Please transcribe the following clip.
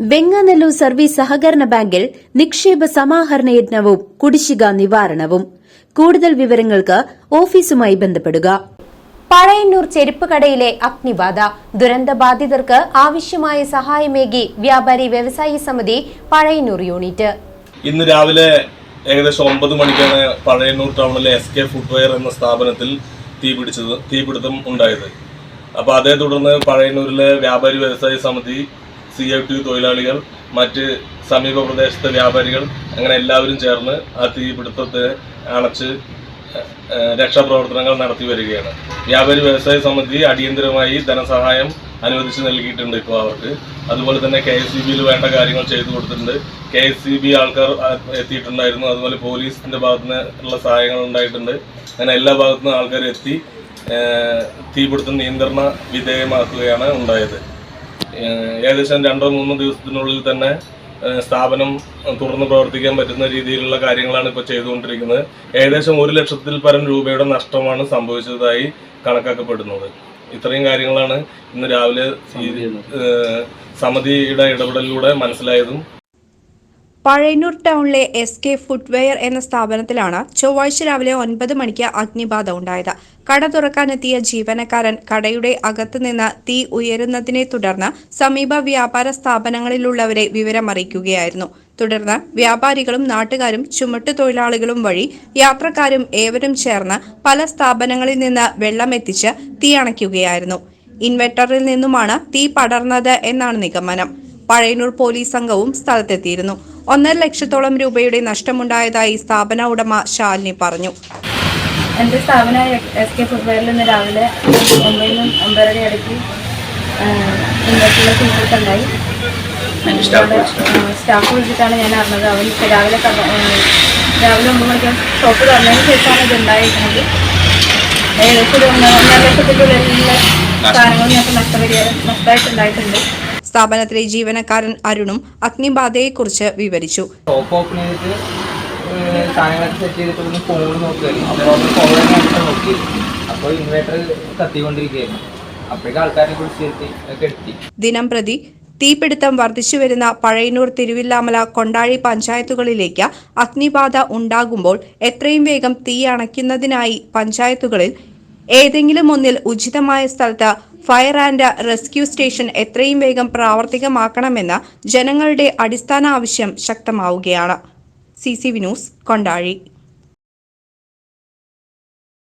Venganallur service സഹകരണ ബാങ്കിൽ നിക്ഷേപ സമാഹരണ യജ്ഞവും കുടിശ്ശിക നിവാരണവും. കൂടുതൽ വിവരങ്ങൾക്ക് ഓഫീസുമായി ബന്ധപ്പെടുക. പഴയന്നൂർ ചെരുപ്പ് കടയിലെ അഗ്നിബാധ. ദുരന്തബാധിതർക്ക് ആവശ്യമായ സഹായമേകി വ്യാപാരി വ്യവസായി സമിതി പഴയന്നൂർ യൂണിറ്റ്. ഇന്ന് രാവിലെ ഏകദേശം ഒമ്പത് മണിക്കാണ് പഴയന്നൂർ ടൗണിലെ എസ് കെ ഫുട്വെയർ എന്ന സ്ഥാപനത്തിൽ തീ പിടിച്ചത് തീപിടുത്തം ഉണ്ടായത്. അപ്പോൾ അതേ തുടർന്ന് പഴയന്നൂരിലെ വ്യാപാരി വ്യവസായ സമിതി സി എഫ് ടി തൊഴിലാളികൾ മറ്റ് സമീപ പ്രദേശത്തെ വ്യാപാരികൾ അങ്ങനെ എല്ലാവരും ചേർന്ന് ആ തീപിടുത്തത്തെ അണച്ച് രക്ഷാപ്രവർത്തനങ്ങൾ നടത്തി വരികയാണ്. വ്യാപാരി വ്യവസായ സമിതി അടിയന്തരമായി ധനസഹായം അനുവദിച്ച് നൽകിയിട്ടുണ്ട് ഇപ്പോൾ അവർക്ക്. അതുപോലെ തന്നെ കെ എസ് സി ബിയിൽ വേണ്ട കാര്യങ്ങൾ ചെയ്തു കൊടുത്തിട്ടുണ്ട്. കെ എസ് സി ബി ആൾക്കാർ എത്തിയിട്ടുണ്ടായിരുന്നു. അതുപോലെ പോലീസിന്റെ ഭാഗത്തു നിന്നുള്ള സഹായങ്ങൾ ഉണ്ടായിട്ടുണ്ട്. അങ്ങനെ എല്ലാ ഭാഗത്തു നിന്നും ആൾക്കാർ എത്തി തീപിടുത്തം നിയന്ത്രണ വിധേയമാക്കുകയാണ് ഉണ്ടായത്. ഏകദേശം രണ്ടോ മൂന്നോ ദിവസത്തിനുള്ളിൽ തന്നെ സ്ഥാപനം തുറന്ന് പ്രവർത്തിക്കാൻ പറ്റുന്ന രീതിയിലുള്ള കാര്യങ്ങളാണ് ഇപ്പോൾ ചെയ്തുകൊണ്ടിരിക്കുന്നത്. ഏകദേശം ഒരു ലക്ഷത്തിൽ പരം രൂപയുടെ നഷ്ടമാണ് സംഭവിച്ചതായി കണക്കാക്കപ്പെടുന്നത്. ഇത്രയും കാര്യങ്ങളാണ് ഇന്ന് രാവിലെ സമിതിയുടെ ഇടപെടലിലൂടെ മനസ്സിലായതും പഴയന്നൂർ ടൗണിലെ എസ് കെ ഫുട്വെയർ എന്ന സ്ഥാപനത്തിലാണ് ചൊവ്വാഴ്ച രാവിലെ ഒൻപത് മണിക്ക് അഗ്നിബാധ ഉണ്ടായത്. കട തുറക്കാനെത്തിയ ജീവനക്കാരൻ കടയുടെ അകത്തുനിന്ന് തീ ഉയരുന്നതിനെ തുടർന്ന് സമീപ വ്യാപാര സ്ഥാപനങ്ങളിലുള്ളവരെ വിവരമറിയിക്കുകയായിരുന്നു. തുടർന്ന് വ്യാപാരികളും നാട്ടുകാരും ചുമട്ടു തൊഴിലാളികളും വഴി യാത്രക്കാരും ഏവരും ചേർന്ന് പല സ്ഥാപനങ്ങളിൽ നിന്ന് വെള്ളമെത്തിച്ച് തീ അണയ്ക്കുകയായിരുന്നു. ഇൻവെർട്ടറിൽ നിന്നുമാണ് തീ പടർന്നത് എന്നാണ് നിഗമനം. പഴയന്നൂർ പോലീസ് സംഘവും സ്ഥലത്തെത്തിയിരുന്നു. ഒന്നര ലക്ഷത്തോളം രൂപയുടെ നഷ്ടമുണ്ടായതായി സ്ഥാപന ഉടമ ശാലിനി പറഞ്ഞു. എന്റെ സ്ഥാപന എസ് കെ ഫുട്വെയറിൽ ഇന്ന് രാവിലെ ഒമ്പതിനും ഒമ്പതര ഇടയ്ക്ക് ഇന്നത്തുള്ള തീപിടുത്തുണ്ടായി സ്റ്റാഫ് വിളിച്ചിട്ടാണ് ഞാൻ അറിഞ്ഞത്. അവൻ രാവിലെ രാവിലെ ഒമ്പത് മണിക്ക് ഷോപ്പ് തുറന്നതിന് ശേഷമാണ് ഇത് ഉണ്ടായിരിക്കുന്നത് ഏകദേശം ഒരു ഒന്നര ലക്ഷത്തിന്റെ ഉള്ളിലുള്ള സാധനങ്ങൾ ഞങ്ങൾക്ക് നഷ്ടപരിഹാരം നഷ്ടമായിട്ടുണ്ടായിട്ടുണ്ട് സ്ഥാപനത്തിലെ ജീവനക്കാരൻ അരുണും അഗ്നിബാധയെക്കുറിച്ച് വിവരിച്ചു. സാധനങ്ങളൊക്കെ സെറ്റ് ചെയ്തിട്ട് ഒന്ന് ഫോൺ അപ്പോൾ ഫോൺ നോക്കി. അപ്പോൾ ഇൻവേർട്ടർ കത്തിക്കൊണ്ടിരിക്കുകയായിരുന്നു. അപ്പോഴേക്കും ആൾക്കാരെ വിളിച്ച് നിർത്തി ഒക്കെ എത്തി. ദിനം പ്രതി തീപിടുത്തം വർദ്ധിച്ചുവരുന്ന പഴയന്നൂർ തിരുവില്ലാമല കൊണ്ടാഴി പഞ്ചായത്തുകളിലേക്ക് അഗ്നിബാധ ഉണ്ടാകുമ്പോൾ എത്രയും വേഗം തീ അണയ്ക്കുന്നതിനായി പഞ്ചായത്തുകളിൽ ഏതെങ്കിലും ഒന്നിൽ ഉചിതമായ സ്ഥലത്ത് ഫയർ ആൻഡ് റെസ്ക്യൂ സ്റ്റേഷൻ എത്രയും വേഗം പ്രാവർത്തികമാക്കണമെന്ന ജനങ്ങളുടെ അടിസ്ഥാന ആവശ്യം ശക്തമാവുകയാണ്. C C V news Kondazhi.